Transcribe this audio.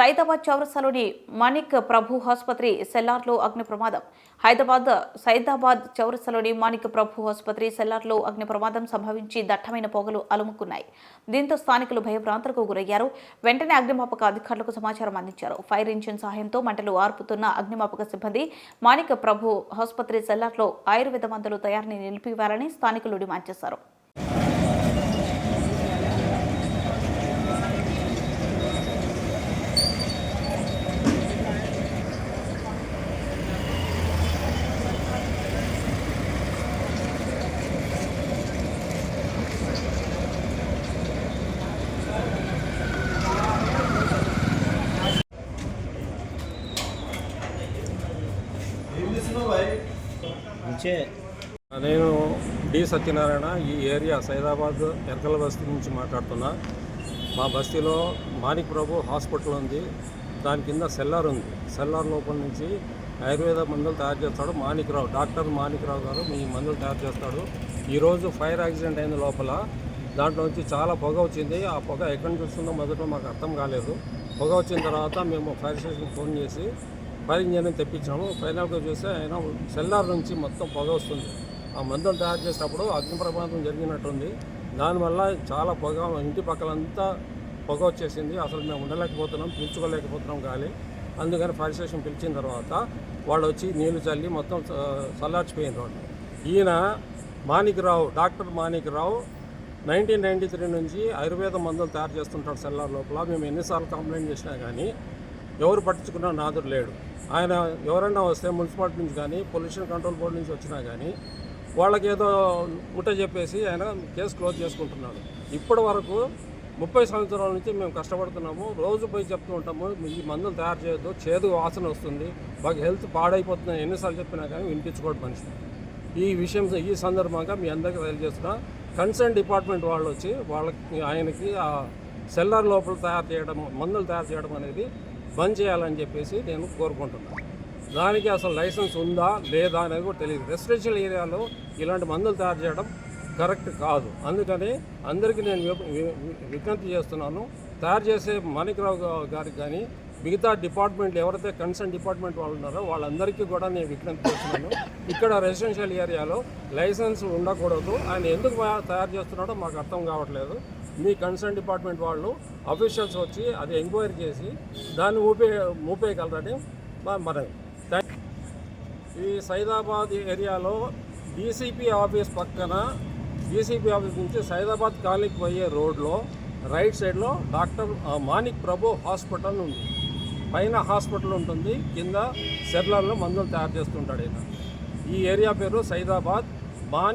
సైదాబాద్ చౌరస్తాలోని మాణిక్ ప్రభు ఆసుపత్రి సెల్లార్లో అగ్ని ప్రమాదం హైదరాబాద్ సైదాబాద్ చౌరస్తాలోని మాణిక్ ప్రభు ఆసుపత్రి సెల్లార్లో అగ్ని ప్రమాదం సంభవించి దట్టమైన పొగలు అలుముకున్నాయి. దీంతో స్థానికులు భయభ్రాంతులకు గురయ్యారు. వెంటనే అగ్నిమాపక అధికారులకు సమాచారం అందించారు. ఫైర్ ఇంజిన్ సహాయంతో మంటలు ఆర్పుతున్న అగ్నిమాపక సిబ్బంది మాణిక్ ప్రభు ఆసుపత్రి సెల్లార్లో ఆయుర్వేద మందులు తయారీని నిలిపివేయాలని స్థానికులు డిమాండ్ చేశారు. నేను డి సత్యనారాయణ ఈ ఏరియా సైదాబాద్ ఎరకల బస్తీ నుంచి మాట్లాడుతున్నా. మా బస్తీలో మాణిక్ ప్రభు హాస్పిటల్ ఉంది. దాని కింద సెల్లార్ ఉంది. సెల్లార్ లోపల నుంచి ఆయుర్వేద మందులు తయారు చేస్తాడు మాణిక్రావు. డాక్టర్ మాణిక్రావు గారు మీ మందులు తయారు చేస్తాడు. ఈరోజు ఫైర్ యాక్సిడెంట్ అయిన లోపల. దాంట్లో నుంచి చాలా పొగ వచ్చింది. ఆ పొగ ఎక్కడి నుంచి వస్తుందో మొదట మాకు అర్థం కాలేదు. పొగ వచ్చిన తర్వాత మేము ఫైర్ స్టేషన్కి ఫోన్ చేసి ఫైర్ ఇంజన్ తెప్పించాము ఫైనల్గా చూస్తే ఆయన సెల్లార్ నుంచి మొత్తం పొగ వస్తుంది. ఆ మందులు తయారు చేసేటప్పుడు అగ్ని ప్రమాదం జరిగినట్టుంది. దానివల్ల చాలా పొగ ఇంటి పక్కలంతా పొగ వచ్చేసింది. అసలు మేము ఉండలేకపోతున్నాం పీల్చుకోలేకపోతున్నాం గాలి. అందుకని ఫైర్ స్టేషన్ పిలిచిన తర్వాత వాళ్ళు వచ్చి నీళ్ళు చల్లి మొత్తం ఆ, వాళ్ళు. ఈయన Manikrao doctor Manikrao nineteen ninety three నుంచి ఆయుర్వేద మందులు తయారు చేస్తుంటాడు సెల్లార్ లోపల. మేము ఎన్నిసార్లు కంప్లైంట్ చేసినా కానీ ఎవరు పట్టించుకున్నా నాదుడు లేడు. ఆయన ఎవరైనా వస్తే మున్సిపాలిటీ నుంచి కానీ పొల్యూషన్ కంట్రోల్ బోర్డు నుంచి వచ్చినా కానీ వాళ్ళకి ఏదో ముట్ట చెప్పేసి ఆయన కేసు క్లోజ్ చేసుకుంటున్నాడు. ఇప్పటి వరకు ముప్పై సంవత్సరాల నుంచి మేము కష్టపడుతున్నాము. రోజు పోయి చెప్తూ ఉంటాము ఈ మందులు తయారు చేయొద్దు చేదు వాసన వస్తుంది మాకు హెల్త్ పాడైపోతుంది ఎన్నిసార్లు చెప్పినా కానీ వినిపించుకోవడం మనిషి. ఈ విషయం ఈ సందర్భంగా మీ అందరికీ తెలియజేస్తున్నా. కన్సర్న్ డిపార్ట్మెంట్ వాళ్ళు వచ్చి వాళ్ళకి ఆయనకి ఆ సెల్లర్ లోపల తయారు చేయడం మందులు తయారు చేయడం అనేది బంద్ చేయాలని చెప్పేసి నేను కోరుకుంటున్నాను దానికి అసలు లైసెన్స్ ఉందా లేదా అనేది కూడా తెలియదు. రెసిడెన్షియల్ ఏరియాలో ఇలాంటి మందులు తయారు చేయడం కరెక్ట్ కాదు. అందుకని అందరికీ నేను విజ్ఞప్తి చేస్తున్నాను. తయారు చేసే మాణిక్రావు గారికి కానీ మిగతా డిపార్ట్మెంట్ ఎవరైతే కన్సర్న్ డిపార్ట్మెంట్ వాళ్ళు ఉన్నారో వాళ్ళందరికీ కూడా నేను విజ్ఞప్తి చేస్తున్నాను. ఇక్కడ రెసిడెన్షియల్ ఏరియాలో లైసెన్స్ ఉండకూడదు. ఆయన ఎందుకు తయారు చేస్తున్నాడో మాకు అర్థం కావట్లేదు. మీ కన్సర్న్ డిపార్ట్మెంట్ వాళ్ళు అఫీషియల్స్ వచ్చి అది ఎంక్వైరీ చేసి దాన్ని ఊపే ఊపేయగలరని మా ఈ సైదాబాద్ ఏరియాలో డీసీపీ ఆఫీస్ పక్కన డీసీపీ ఆఫీస్ నుంచి సైదాబాద్ కాలనీకి పోయే రోడ్లో రైట్ సైడ్లో డాక్టర్ మాణిక్ ప్రభు హాస్పిటల్ ఉంది. పైన హాస్పిటల్ ఉంటుంది కింద సెర్లర్లో మందులు తయారు చేస్తుంటాడు ఈయన. ఈ ఏరియా పేరు సైదాబాద్ మాణిక్